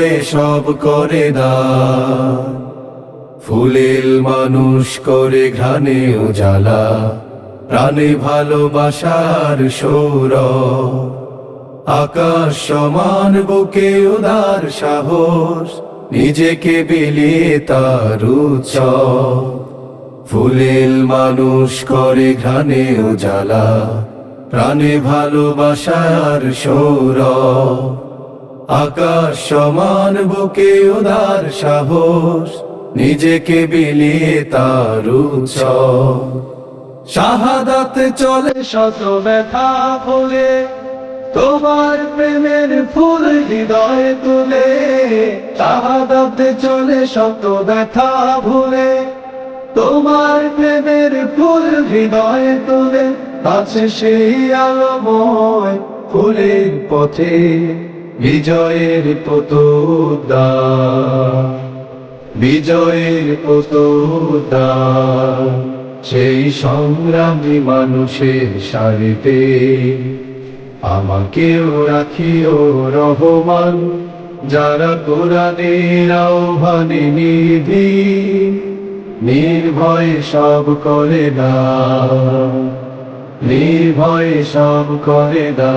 নির্ভয়ে সব করে দান ফুলেল মানুষ করে ঘ্রাণে উজালা, প্রাণে ভালোবাসার সৌর আকাশ সমান, বুকে উদার সাহস, নিজেকে বিলিয়ে তার উৎসব। ফুলেল মানুষ করে ঘ্রাণে উজালা, প্রাণে ভালোবাসার সৌর আকাশ সমান বুকে উদার সাহস, নিজেকে বিলিয়ে তার শাহাদাত চলে শত ব্যথা ফুলে তোমার প্রেমের ফুল হৃদয়ে তুলে। শাহাদাত চলে শত ব্যথা ভুলে, তোমার প্রেমের ফুল হৃদয়ে তুলে। আছে সেই আলোময় ফুলের পথে। বিজয়ের পতোদা বিজয়ের পতোদা সেই সংগ্রামী মানুষের সারিতে আমাকেও রাখিও রহমান, যারা কোরআনের আহ্বানে নিধি, নির্ভয়ে সব করে দা নির্ভয়ে সব করে দা